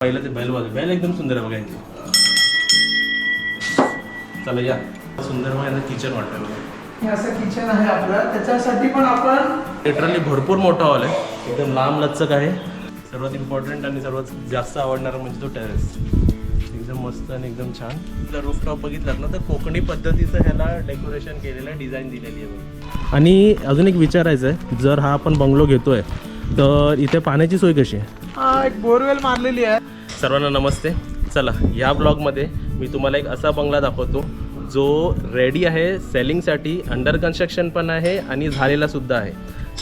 पहिलं ते बैल वाजव. बैल एकदम सुंदर आहे बघायचे चला या. सुंदर बघा किचन वाटतं बघा. हे असं किचन आहे आपलं. त्याच्यासाठी पण आपण लिटरली भरपूर मोठा हॉल आहे. एकदम लांब लचक आहे. सर्वात इम्पॉर्टंट आणि सर्वात जास्त आवडणारा म्हणजे तो टेरेस एकदम मस्त आणि एकदम छान. जर रूफटॉप बघितलात ना तर कोकणी पद्धतीचं ह्याला डेकोरेशन केलेलं आहे डिझाईन दिलेली आहे बघा. आणि अजून एक विचारायचं आहे. जर हा आपण बंगलो घेतोय तर इथे पाण्याची सोय कशी आहे? हा एक बोरवेल मारलेली आहे. सर्वांना नमस्ते. चला या ब्लॉगमध्ये मी तुम्हाला एक असा बंगला दाखवतो जो रेडी आहे सेलिंगसाठी अंडर कन्स्ट्रक्शन पण आहे आणि झालेला सुद्धा आहे.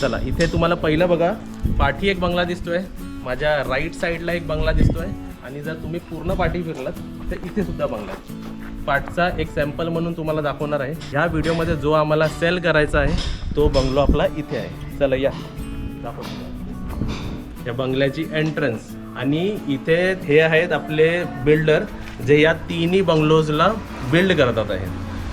चला इथे तुम्हाला पहिलं बघा पाठी एक बंगला दिसतो आहे माझ्या राईट साईडला एक बंगला दिसतो आहे आणि जर तुम्ही पूर्ण पाठी फिरलात तर इथे सुद्धा बंगला आहे. पाठचा एक सॅम्पल म्हणून तुम्हाला दाखवणार आहे. ह्या व्हिडिओमध्ये जो आम्हाला सेल करायचा आहे तो बंगलो आपला इथे आहे. चला या. दाखवतो. या बंगल्याची एंट्रन्स आणि इथे हे आहेत आपले बिल्डर जे या तिन्ही बंगलोजला बिल्ड करतात आहेत.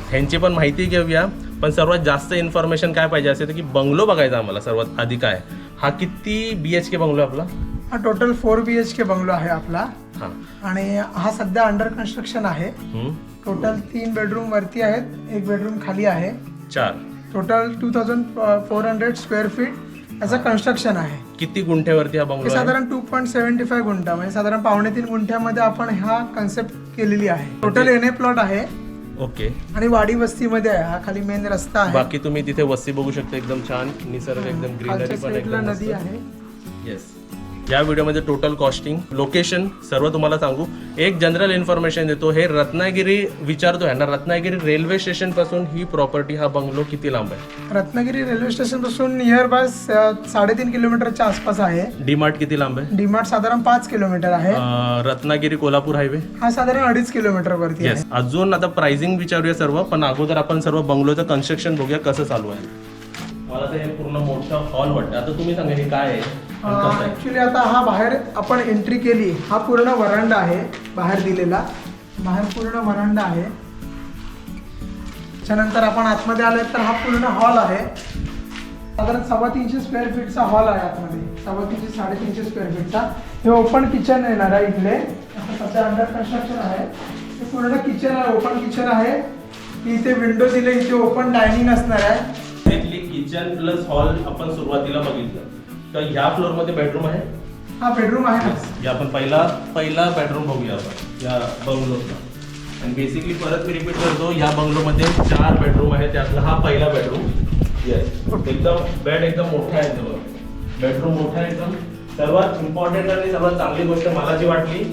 ह्यांची पण माहिती घेऊया. पण सर्वात जास्त इन्फॉर्मेशन काय पाहिजे असेल की बंगलो बघायचा आम्हाला सर्वात आधी काय. हा किती बी एच के बंगलो आपला? हा total four B H K bungalow आहे आपला. हां. आणि हा सध्या अंडर कन्स्ट्रक्शन आहे. टोटल तीन बेडरूम वरती आहेत एक बेडरूम खाली आहे. चार. Total two thousand four hundred square feet याचं कन्स्ट्रक्शन आहे. किती गुंठ्यावरती हा हे बंगलो आहे? साधारण टू पॉईंट सेव्हन्टी फाय गुंठा म्हणजे साधारण पावणे तीन गुंठ्यामध्ये आपण हा कन्सेप्ट केलेली आहे. टोटल एन ए प्लॉट आहे. ओके. आणि वाडी वस्तीमध्ये आहे. हा खाली मेन रस्ता आहे. बाकी तुम्ही तिथे वस्ती बघू शकता एकदम छान निसर्ग एकदम ग्रीनरी खालच्या पण साईडला एकदम नदी. आहे. येस या व्हिडिओमध्ये टोटल कॉस्टिंग लोकेशन सर्व तुम्हाला सांगू. एक जनरल इन्फॉर्मेशन देतो हे रत्नागिरी विचारतो आहे ना रत्नागिरी रेल्वे स्टेशनपासून ही प्रॉपर्टी हा बंगलो किती लांब आहे? रत्नागिरी रेल्वे स्टेशनपासून नियर बाय साडेतीन किलोमीटरच्या आसपास आहे. डीमार्ट किती लांब आहे? डीमार्ट साधारण पाच किलोमीटर आहे. रत्नागिरी कोल्हापूर हायवे हा साधारण अडीच किलोमीटर वरती अजून आता प्राइसिंग विचारूया सर्व पण अगोदर आपण सर्व बंगलोचं कन्स्ट्रक्शन बघूया कसं चालू आहे. मला हे पूर्ण मोठं हॉल वाटतं. आता तुम्ही सांगा हे काय आहे आता हा बाहेर आपण एंट्री केली हा पूर्ण वरांडा आहे बाहेर दिलेला. बाहेर पूर्ण वरांडा आहे. त्याच्यानंतर आपण आतमध्ये आले तर हा पूर्ण हॉल आहे. साधारण सव्वा तीनशे स्क्वेअर फीटचा हॉल आहे आतमध्ये. सव्वा तीनशे साडेतीनशे स्क्वेअर फीटचा हे ओपन किचन येणार आहे इथले आता सध्या अंडर कन्स्ट्रक्शन आहे. हे पूर्ण किचन आहे ओपन किचन आहे. इथे विंडो दिले इथे ओपन डायनिंग असणार आहे. Exactly किचन प्लस हॉल आपण सुरुवातीला बघितलं. तर ह्या फ्लोअरमध्ये बेडरूम आहे? हा बेडरूम आहे ना. या आपण पहिला पहिला बेडरूम बघूया आपण या बंगलोचा आणि बेसिकली परत मी रिपीट करतो या बंगलोमध्ये चार बेडरूम आहे त्यातला हा पहिला बेडरूम येस एकदम बेड एकदम मोठा आहे जवळ. बेडरूम मोठा आहे एकदम. सर्वात इम्पॉर्टंट आणि सर्वात चांगली गोष्ट मला जी वाटली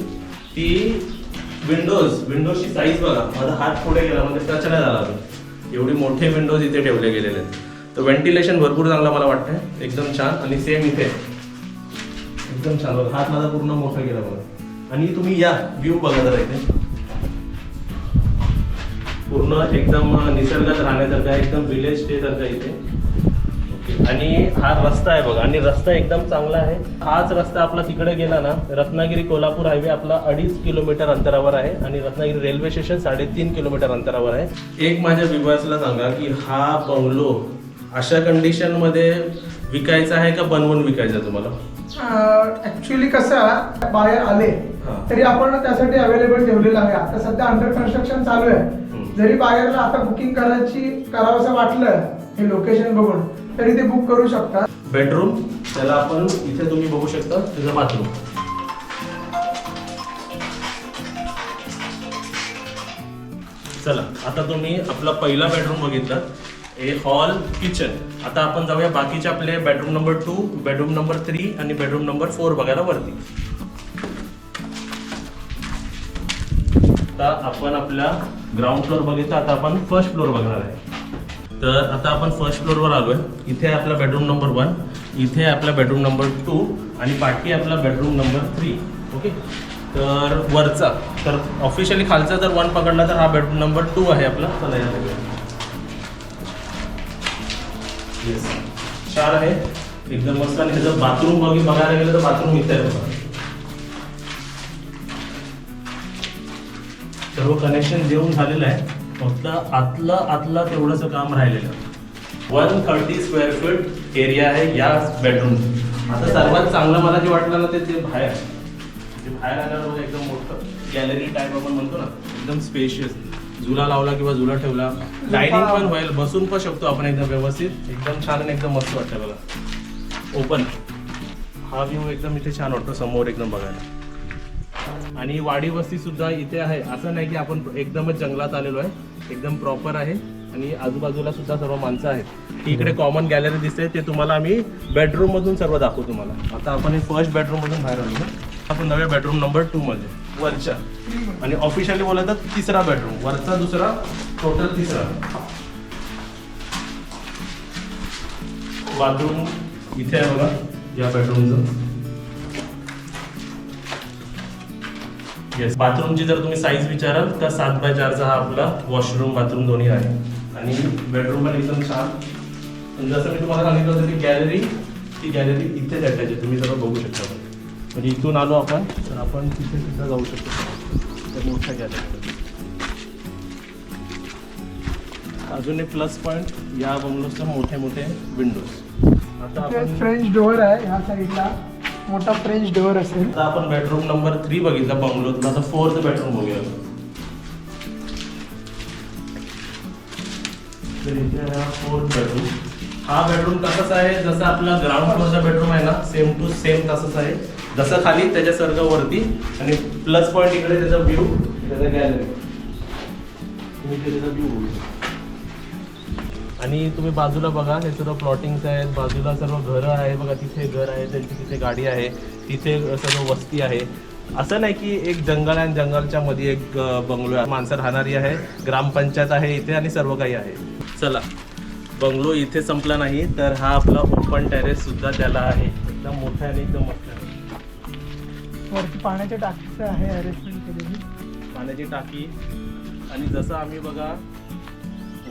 ती विंडोज विंडोजची साईज बघा. माझा हात पुढे गेला म्हणजे टच नाही झाला एवढे मोठे विंडोज इथे ठेवले गेलेले आहेत. तर व्हेंटिलेशन भरपूर चांगलं मला वाटतंय. एकदम छान. आणि सेम इथे. एकदम छान. बघा हात माझा पूर्ण मोठा गेला बघा. आणि तुम्ही या व्ह्यू बघा जरा इथे. पूर्ण एकदम निसर्गात राहण्यासारखा एकदम विलेज स्टे इथे. आणि हा रस्ता आहे बघा. आणि रस्ता एकदम चांगला आहे. हाच रस्ता आपला तिकडे गेला ना रत्नागिरी कोल्हापूर हायवे आपला अडीच किलोमीटर अंतरावर आहे आणि रत्नागिरी रेल्वे स्टेशन साडेतीन किलोमीटर अंतरावर आहे. एक माझ्या विवासला सांगा की हा बंगलो अशा कंडिशनमध्ये विकायचा आहे का बनवून विकायचा तुम्हाला? ऍक्च्युली कसं बाहेर आले. तरी आपण त्यासाठी अवेलेबल ठेवलेलं आहे. आता सध्या अंडर कन्स्ट्रक्शन चालू आहे. जरी बाहेरला आता बुकिंग करायची करावंसं वाटलं हे लोकेशन बघून तरी ते बुक करू शकता बेडरूम त्याला आपण इथे तुम्ही बघू शकता तुझं बाथरूम चला आता तुम्ही आपला पहिला बेडरूम बघितला ए हॉल किचन आता आपण जाऊया बाकीचे आपले bedroom number two bedroom number three आणि बेडरूम नंबर फोर बघायला वरती. आता आपण आपल्या ग्राउंड फ्लोअर बघितलं आता आपण फर्स्ट फ्लोअर बघणार आहे. तर आता आपण फर्स्ट फ्लोअरवर आलोय. इथे आहे आपला बेडरूम नंबर वन इथे आपला बेडरूम नंबर टू आणि पाठी आपला बेडरूम नंबर थ्री ओके तर वरचा तर ऑफिशियली खालचा जर वन पकडला तर हा बेडरूम नंबर टू आहे आपला. चला या चार आहे. एकदम मस्त आणि त्याचं बाथरूम बघी बघायला गेलं तर बाथरूम इथे आहे बघा. सर्व कनेक्शन देऊन झालेलं आहे. फक्त आतलं आतलं तेवढंसं काम राहिलेलं. One thirty square feet area आहे या बेडरूम आता सर्वात चांगलं मला जे वाटलं ना ते ते बाहेर जे बाहेर आल्यावर एकदम मोठं गॅलरी टाईप आपण म्हणतो ना एकदम स्पेशियस झुला लावला किंवा झुला ठेवला डायनिंग पण होईल. बसून पण शकतो आपण एकदम व्यवस्थित. एकदम छान आणि एकदम मस्त वाटतं बघा. ओपन हा व्ह्यू एकदम इथे छान वाटतो समोर एकदम बघायला. आणि वाडी वस्ती सुद्धा इथे आहे. असं नाही की आपण एकदमच जंगलात आलेलो आहे. एकदम प्रॉपर आहे. आणि आजूबाजूला सुद्धा सर्व माणसं आहेत. इकडे कॉमन गॅलरी दिसते. ते तुम्हाला आम्ही बेडरूम मधून सर्व दाखवू तुम्हाला. आता आपण फर्स्ट बेडरूम मधून बाहेर आलो आपण नव्या बेडरूम नंबर टू मध्ये. वरच्या. आणि ऑफिशियली बोलत तर तिसरा बेडरूम वरचा दुसरा टोटल तिसरा. बाथरूम इथे आहे बघा या बेडरूमचं येस बाथरूमची जर तुम्ही साईज विचाराल तर सात बाय चारचा हा आपला वॉशरूम बाथरूम दोन्ही आहे. आणि बेडरूम पण एकदम छान. जसं मी तुम्हाला सांगितलं होतं ती गॅलरी ती गॅलरी इथेच अटॅच आहे तुम्ही सर्व बघू शकता. म्हणजे इथून आलो आपण तर आपण तिथे सुद्धा जाऊ शकतो. त्या मोठ्या गॅलरी अजून एक प्लस पॉईंट या बंगलोजचे मोठे मोठे विंडोज आता फ्रेंच डोअर आहे ह्या साईडला मोठा फ्रेंच डोअर असेल. आता आपण बेडरूम नंबर थ्री बघितला बंगलोत आता फोर्थ बेडरूम बघूया. तर इथे फोर्थ बेडरूम हा बेडरूम तसाच आहे जसं आपला ग्राउंड फ्लोअरचा बेडरूम आहे ना सेम टू सेम तसंच आहे. जसं खाली त्याच्या सर्ग वरती आणि प्लस पॉईंट इकडे त्याचा व्ह्यू त्याचा गॅलरी त्याचा व्ह्यू आणि तुम्ही बाजूला बघा हे सर्व प्लॉटिंग्स आहेत. बाजूला सर्व घरं आहे बघा तिथे घर आहे त्यांची तिथे गाडी आहे तिथे सर्व वस्ती आहे. असं नाही की एक जंगल आणि जंगलच्या मध्ये एक बंगलो आहे. माणसं राहणारी आहे ग्रामपंचायत आहे इथे आणि सर्व काही आहे. चला बंगलो इथे संपला नाही तर हा आपला ओपन टेरेस सुद्धा त्याला आहे. एकदम मोठा आणि एकदम वरती पाण्याच्या टाकीचं आहे अरेंजमेंट केलेली. पाण्याची टाकी. आणि जसं आम्ही बघा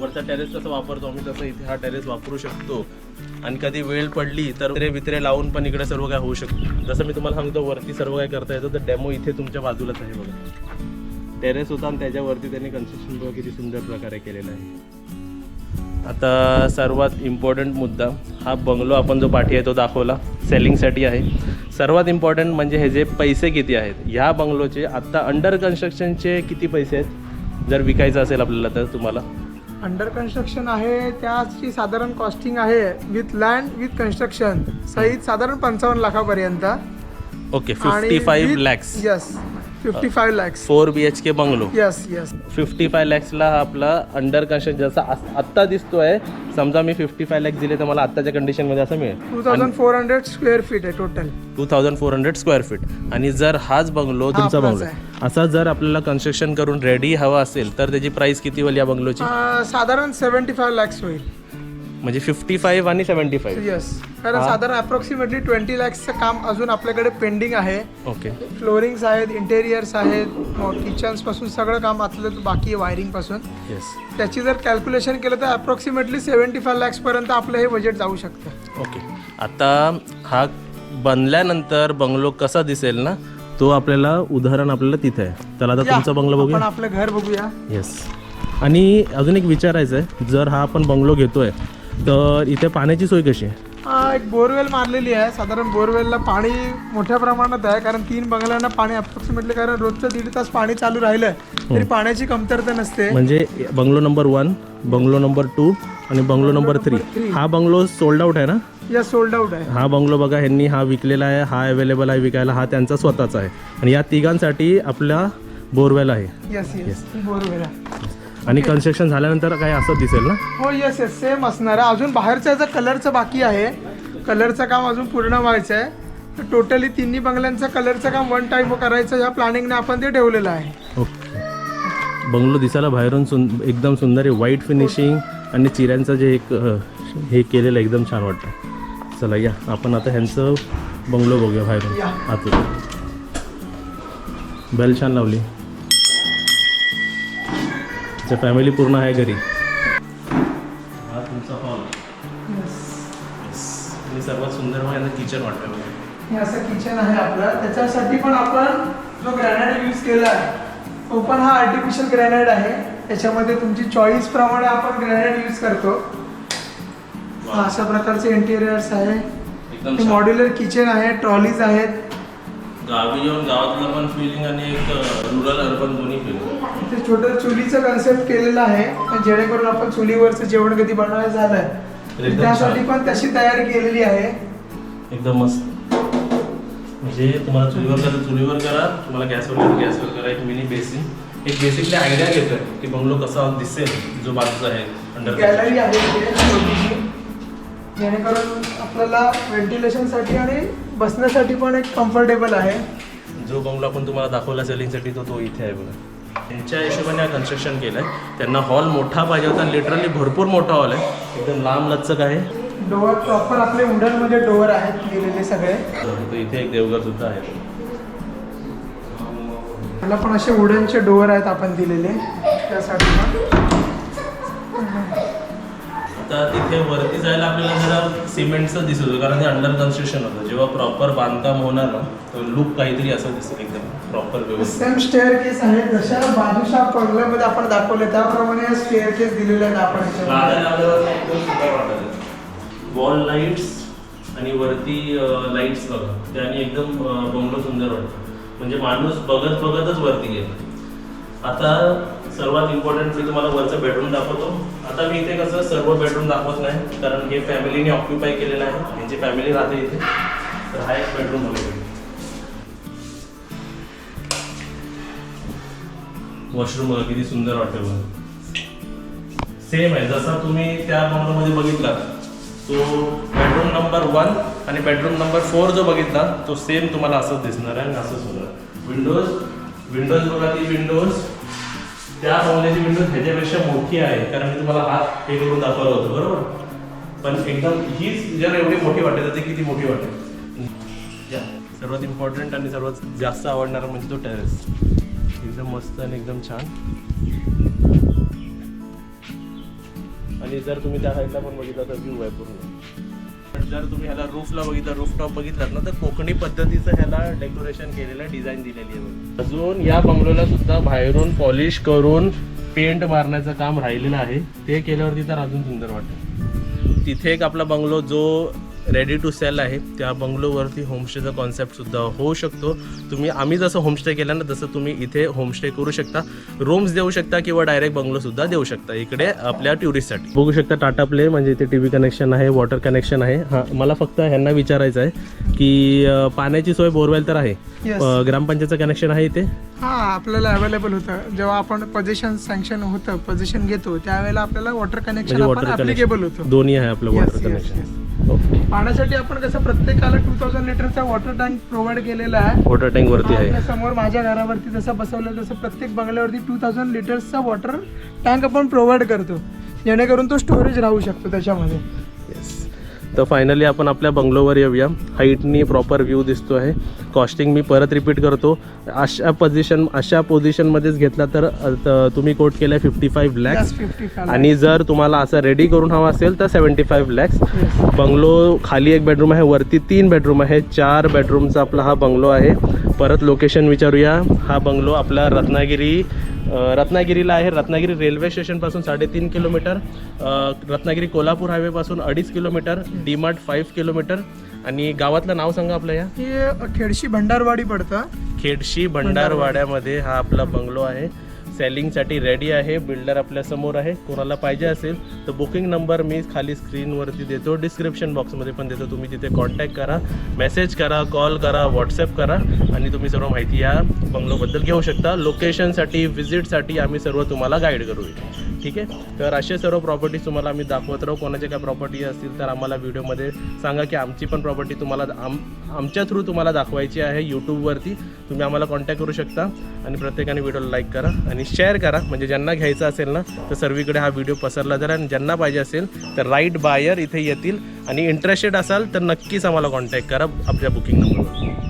वरचा टेरेस कसं वापरतो आम्ही तसं इथे हा टेरेस वापरू शकतो. आणि कधी वेळ पडली तर रे वित्रे लावून पण इकडे सर्व काय होऊ शकतो. जसं मी तुम्हाला सांगतो वरती सर्व काय करता येतं तर डेमो इथे तुमच्या बाजूलाच आहे बघा. टेरेस होता आणि त्याच्यावरती त्यांनी कन्स्ट्रक्शन बघा किती सुंदर प्रकारे केलेलं आहे. आता सर्वात इम्पॉर्टंट मुद्दा हा बंगलो आपण जो पाठी आहे तो दाखवला सेलिंगसाठी आहे. सर्वात इम्पॉर्टंट म्हणजे हे जे पैसे किती आहेत ह्या बंगलोचे आत्ता अंडर कन्स्ट्रक्शनचे किती पैसे आहेत? जर विकायचं असेल आपल्याला तर तुम्हाला. अंडर कन्स्ट्रक्शन आहे त्याची साधारण कॉस्टिंग आहे विथ लँड विथ कन्स्ट्रक्शन सहित साधारण पंचावन्न लाखापर्यंत. Okay fifty five lakhs yes fifty five lakhs four B H K bungalow yes yes fifty five लॅक्सला आपला अंडर कन्स्ट्रक्शन जसा आस- आत्ता दिसतोय समजा मी फिफ्टी फाय लॅक्स दिले तर मला आत्ताच्या कंडिशनमध्ये असं मिळेल. Two thousand four hundred square feet आहे total two thousand four hundred square feet आणि जर हाच बंगलो तुमचा आपलाच बंगलो आहे. असा जर आपल्याला कन्स्ट्रक्शन करून रेडी हवा असेल तर त्याची प्राइस किती होईल या बंगलोची साधारण सेव्हन्टी फाईव्ह लॅक्स होईल. म्हणजे फिफ्टी फाईव्ह आणि सेव्हन्टी फाईव्ह यस कारण. साधारण अप्रॉक्सिमेटली ट्वेंटी लॅक्सचं काम अजून आपल्याकडे पेंडिंग आहे. ओके फ्लोरिंग्स आहेत इंटेरियर्स आहेत किचन्सपासून सगळं काम आतलं बाकी वायरिंगपासून. येस त्याची जर कॅल्क्युलेशन केलं तर अप्रॉक्सिमेटली सेव्हन्टी फाय लॅक्सपर्यंत आपलं हे बजेट जाऊ शकतं. ओके आता हा बनल्यानंतर बंगलो कसा दिसेल ना तो आपल्याला उदाहरण आपल्याला तिथे आहे. तर आता तुमचा बंगलो बघूया. आपलं घर बघूया. येस आणि अजून एक विचारायचं आहे जर हा आपण बंगलो घेतोय तर इथे पाण्याची सोय कशी आहे? हा, एक बोरवेल मारलेली आहे. साधारण बोरवेलला पाणी मोठ्या प्रमाणात आहे कारण तीन बंगल्यांना पाणी अप्रॉक्सिमेटली कारण रोजचं दीड तास पाणी चालू राहिलं तरी पाण्याची कमतरता नसते. म्हणजे bungalow number one bungalow number two आणि बंगलो नंबर थ्री. हा बंगलो सोल्ड आउट आहे ना? या सोल्ड आउट आहे. हा बंगलो बघा ह्यांनी हा विकलेला आहे हा अवेलेबल आहे विकायला हा त्यांचा स्वतःचा आहे. आणि या तिघांसाठी आपला बोरवेल आहे. येस येस बोरवेल आहे. आणि कन्स्ट्रक्शन झाल्यानंतर काय असं दिसेल ना? हो येस येस सेम असणार आहे. अजून बाहेरचं याचं कलरचं बाकी आहे. कलरचं काम अजून पूर्ण व्हायचं आहे. टोटली तिन्ही बंगल्यांचं कलरचं काम वन टाईम करायचं या प्लॅनिंगने आपण ते ठेवलेलं आहे. ओके बंगलो दिसायला बाहेरून सुं एकदम सुंदर आहे. व्हाईट फिनिशिंग आणि चिऱ्यांचं जे एक हे केलेलं एकदम छान वाटतं. चला या. आपण आता ह्यांचं बंगलो बघूया बाहेरून. आतून बेल छान लावली. फॅमिली पूर्ण आहे घरी? हा तुमचा हॉल आणि सर्वात सुंदर मला किचन वाटतं हे असं किचन आहे आपलं. त्याच्यासाठी पण आपण जो ग्रॅनाइट यूज केला आहे तो पण हा आर्टिफिशियल ग्रॅनाइट आहे. त्याच्यामध्ये तुमची चॉईस प्रमाणे आपण ग्रॅनाइट यूज करतो. हा, अशा प्रकारचे इंटेरियर्स आहे. मॉड्युलर किचन आहे ट्रॉलीज आहेत. गावी येऊन गावातलं पण फिलिंग आणि एक रुरल अर्बन दोन्ही फिलिंग इथे छोटं चुलीचं कन्सेप्ट केलेलं आहे जेणेकरून आपण चुलीवरचं जेवण कधी बनवायचं झालंय एकदम त्यासाठी. पण तशी तयारी केलेली आहे. एकदम मस्त. म्हणजे तुम्हाला चुलीवर करा चुलीवर करा तुम्हाला गॅसवर करा गॅसवर करा एक मिनी बेसिन एक बेसिकली आयडिया घेतोय की बंगलो कसा दिसेल जो बाजूचा आहे अंडर गॅलरी आहे इथे छोटीशी. जेणेकरून आपल्याला व्हेंटिलेशनसाठी आणि बसण्यासाठी पण एक कम्फर्टेबल आहे. जो बंगलो आपण तुम्हाला दाखवला सेलिंगसाठी तो तो इथे आहे बघा. त्यांच्या हिशोबाने कन्स्ट्रक्शन केलं आहे त्यांना हॉल मोठा पाहिजे होता. लिटरली भरपूर मोठा हॉल आहे. एकदम लांब लचक आहे. डोअर प्रॉपर आपले मध्ये डोअर आहेत दिलेले सगळे. इथे एक देवघर सुद्धा आहे. त्याला पण असे वुडनचे डोअर आहेत आपण दिलेले. त्यासाठी पण. आता तिथे वरती जायला आपल्याला जरा सिमेंटचं दिसत होतं कारण ते अंडर कन्स्ट्रक्शन होतं. जेव्हा प्रॉपर बांधकाम होणार ना तर लुक काहीतरी असं दिसेल एकदम प्रॉपर व्यवस्थित. सेम स्टेअर केस आहे जशा बाजूच्या बंगल्यामध्ये आपण दाखवले त्याप्रमाणे स्टेअर केस दिलेले आहेत आपण याच्यामध्ये. वॉल लाईट्स आणि वरती लाईट्स बघा. त्याने एकदम बंगलो सुंदर वाटतं. म्हणजे माणूस बघत बघतच वरती गेला. आता सर्वात इम्पॉर्टंट मी तुम्हाला वरचं बेडरूम दाखवतो. आता मी इथे कसं सर्व बेडरूम दाखवत नाही कारण हे फॅमिलीने ऑक्युपाय केलेलं आहे. म्हणजे यांची फॅमिली राहते इथे. तर हा एक बेडरूम वगैरे वॉशरूम बघा किती सुंदर वाटतं बघा. सेम आहे. जसा तुम्ही त्या बंगलोमध्ये बघितला तो बेडरूम नंबर वन आणि बेडरूम नंबर फोर जो बघितला तो सेम तुम्हाला असंच दिसणार आहे आणि असंच होणार विंडोज विंडोज बघा ती विंडोज त्या बंगल्याची विंडोज ह्याच्यापेक्षा मोठी आहे कारण मी तुम्हाला हात हे करून दाखवलं होतं बरोबर? पण एकदम हीच जर एवढी मोठी वाटेल तर ती किती मोठी वाटेल या सर्वात इम्पॉर्टंट आणि सर्वात जास्त आवडणारा म्हणजे तो टेरेस एकदम मस्त आणि एकदम छान. आणि जर तुम्ही त्या साईडला पण बघितला तर व्ह्यू आहे पूर्ण. जर तुम्ही ह्याला रूफला बघितलं रूफटॉप बघितलात ना तर कोकणी पद्धतीचं ह्याला डेकोरेशन केलेलं डिझाईन दिलेली आहे अजून या बंगलोला सुद्धा बाहेरून पॉलिश करून पेंट मारण्याचं काम राहिलेलं आहे. ते केल्यावरती तर अजून सुंदर वाटतं. तिथे एक आपला बंगलो जो रेडी टू सेल आहे त्या बंगलोवरती होमस्टेचा कॉन्सेप्ट सुद्धा होऊ शकतो. तुम्ही आम्ही जसं होमस्टे केलं ना तसं तुम्ही इथे होमस्टे करू शकता. रूम्स देऊ शकता किंवा डायरेक्ट बंगलो सुद्धा देऊ शकता इकडे आपल्या टुरिस्टसाठी बघू शकता टाटा प्ले म्हणजे इथे टी व्ही कनेक्शन आहे वॉटर कनेक्शन आहे. हां मला फक्त ह्यांना विचारायचं आहे की पाण्याची सोय बोरवेल तर आहे. ग्रामपंचायतचं कनेक्शन आहे इथे? हा आपल्याला अवेलेबल होतं. जेव्हा आपण पोझिशन सँक्शन होतं पोझिशन घेतो त्यावेळेला आपल्याला वॉटर कनेक्शन म्हणजे दोन्ही आहे आपलं वॉटर कनेक्शन ओके पाण्यासाठी आपण कसं प्रत्येकाला टू थाउजंड लिटरचा वॉटर टँक प्रोव्हाइड केलेला आहे. वॉटर टँक वरती आहे. समोर माझ्या घरावरती जसं बसवलं तसं प्रत्येक बंगल्यावरती टू थाउजंड लिटर्सचा वॉटर टँक आपण प्रोव्हाइड करतो. जेणेकरून तो स्टोरेज राहू शकतो त्याच्यामध्ये. येस तर फायनली आपण आपल्या बंगलोवर येऊया. हाईटनी प्रॉपर व्ह्यू दिसतो आहे. कॉस्टिंग मी परत रिपीट करतो. अशा पोझिशन अशा पोझिशनमध्येच घेतला तर तुम्ही कोट केलं आहे फिफ्टी फाईव्ह लॅक्स आणि जर तुम्हाला असं रेडी करून हवा असेल तर सेवन्टी फाईव्ह लॅक्स बंगलो खाली एक बेडरूम आहे वरती तीन बेडरूम आहे. चार बेडरूमचा आपला हा बंगलो आहे. परत लोकेशन विचारूया. हा बंगलो आपला रत्नागिरी रत्नागिरीला आहे. रत्नागिरी रेल्वे स्टेशनपासून साडेतीन किलोमीटर रत्नागिरी कोल्हापूर हायवेपासून अडीच किलोमीटर डीमार्ट फाईव्ह किलोमीटर. आणि गावातलं नाव सांगा आपलं या. हे खेडशी भंडारवाडी पडतं. खेडशी भंडारवाड्यामध्ये हा आपला बंगलो आहे. सेलिंगसाठी रेडी आहे बिल्डर आपल्यासमोर आहे. कोणाला पाहिजे असेल तर बुकिंग नंबर मी खाली स्क्रीनवरती देतो. डिस्क्रिप्शन बॉक्समध्ये पण देतो. तुम्ही तिथे कॉन्टॅक्ट करा मेसेज करा कॉल करा व्हॉट्सअप करा आणि तुम्ही सर्व माहिती या बंगलोबद्दल घेऊ शकता. लोकेशनसाठी व्हिजिटसाठी आम्ही सर्व तुम्हाला गाईड करू इथे. ठीक आहे? तर असे सर्व प्रॉपर्टीज तुम्हाला आम्ही दाखवत राहू. कोणाच्या काय प्रॉपर्टी असतील तर आम्हाला व्हिडिओमध्ये सांगा की आमची पण प्रॉपर्टी तुम्हाला आम आमच्या थ्रू तुम्हाला दाखवायची आहे यूट्यूबवरती तुम्ही आम्हाला कॉन्टॅक्ट करू शकता आणि प्रत्येकाने व्हिडिओला लाईक करा आणि शेअर करा. म्हणजे ज्यांना घ्यायचं असेल ना तर सर्वीकडे हा व्हिडिओ पसरला जरा आणि ज्यांना पाहिजे असेल तर राईट बायर इथे येतील. आणि इंटरेस्टेड असाल तर नक्कीच आम्हाला कॉन्टॅक्ट करा आपल्या बुकिंग नंबरवर